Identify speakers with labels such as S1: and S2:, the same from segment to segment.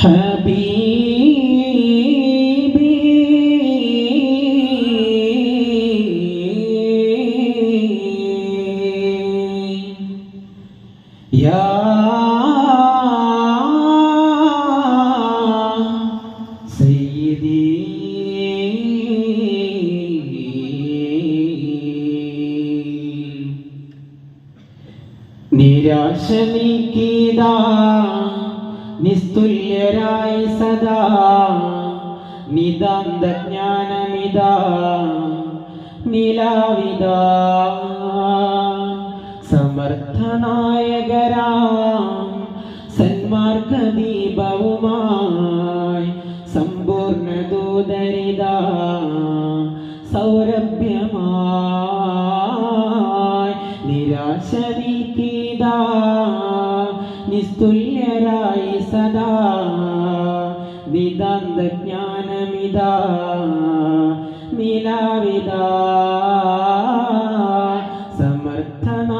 S1: ഹബീബി യാ നിരാശ നീക്കിതാ നിസ്തുല്യരായി സദാ നിതാന്ത ജ്ഞാനമിതാ നിലാവിതാ. സമർത്ഥനായകരാ സന്മാർഗദീപവുമായി സമ്പൂർണ ദൂതരിതാ സൗരഭ്യമായി നിരാശ നീക്കിതാ നിസ്തുല്യരായി സദാ നിതാന്ത ജ്ഞാനമിതാ നിലാവിതാ സമർത്ഥനായകരാം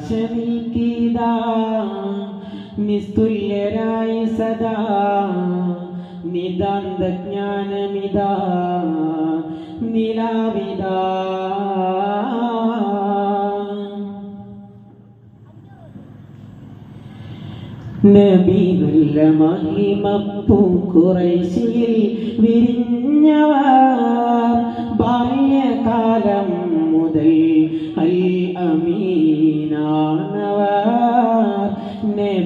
S1: നിരാശ നീക്കിതാ നിസ്തുല്യരായി സദാ നിതാന്ത ജ്ഞാനമിതാ നിലാവിതാ. നബി നല്ല മഹിമപ്പൂ കുറൈശിയിൽ വിരിഞ്ഞവർ ബാല്യകാലം മുതൽ അൽ അമീനാണവർ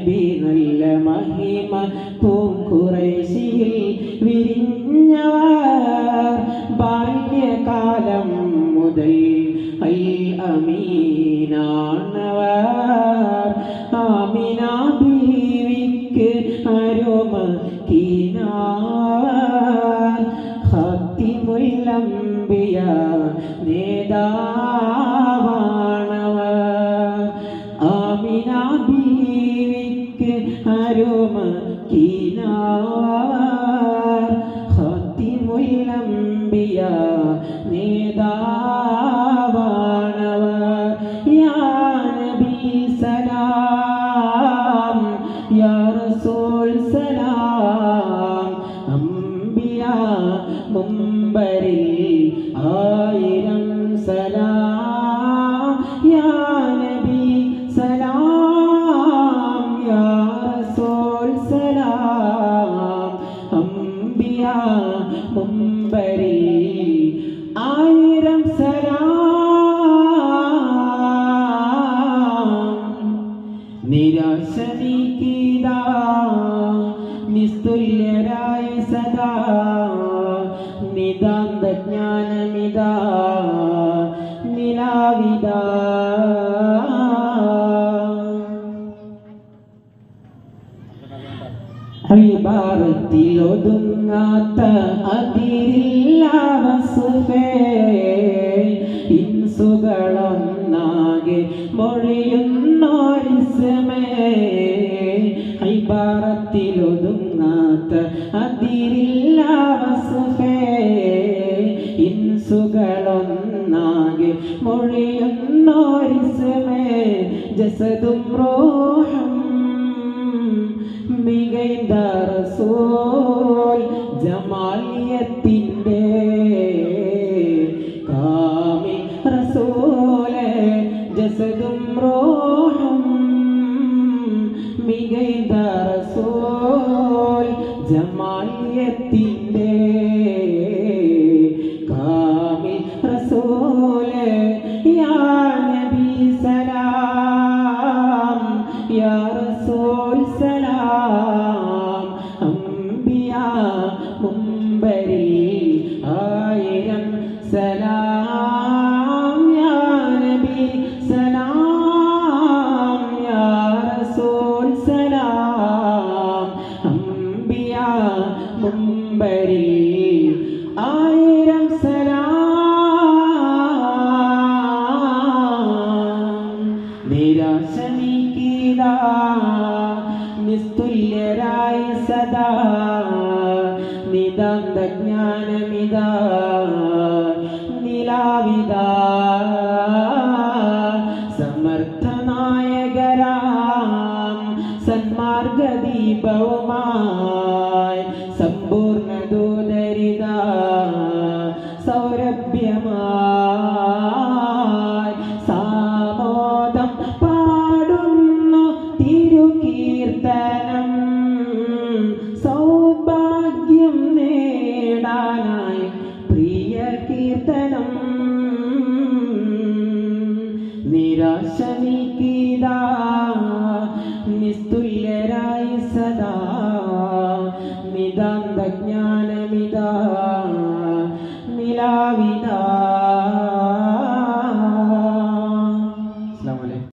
S1: നബി നല്ല മഹിമ പൂക്കുറൈശിയിൽ വിരിഞ്ഞവർ ബാല്യകാലം മുതൽ അൽ അമീനാണവർ. ആമിന ബീവിക്ക് അരുമ കീനാവർ ഹത്തിമുല്ലംബിയ ബീവിക്ക് അരുമ കീനാവർ ഹത്തിമുല്ലംബിയ നേതാവാണവർ. യാ നബി സലാം യാ റസൂൽ സലാം. അംബിയ മുമ്പരിൽ ആയിരം സലാം. അംബിയ മുമ്പരിൽ ആയിരം സലാം. നിരാശ നീക്കിതാ നിസ്തുല്യരായി സദാ. നിതാന്ത ജ്ഞാനമിതാ നിലാവിതാ. ഒതുങ്ങാത്ത അതിരില്ല ഇൻസുകളൊന്നാകെ മൊഴിയുന്നോരിസമേ. ഐബാറത്തിലൊതുങ്ങാത്ത അതിരില്ല ഇൻസുകളൊന്നാകെ മൊഴിയുന്നോരിസമേ. ജസതും റോഹം റസൂൽ ജമാലിയത്തിന്റെ കാമി റസൂലെ ജസദും റോഹും മികൈന്ത റസൂൽ ജമാലിയത്തിന്റെ സലാം യാ നബി സലാം യാ റസൂൽ സലാം അംബിയ മുമ്പരിൽ ആയിരം സലാം. നിരാശ നീക്കിയതാ നിസ്തുല്യരായി സദാ. നിതാന്ത സമർത്ഥനായകരാം സന്മാർഗദീപവുമായി സമ്പൂർണ ദൂതരിത സൗരഭ്യമായി സാമോദം പാടുന്നു തിരുകീർത്തനം. സൗഭാഗ്യം നേടാനായി പ്രിയ കീർത്തനം നിരാശ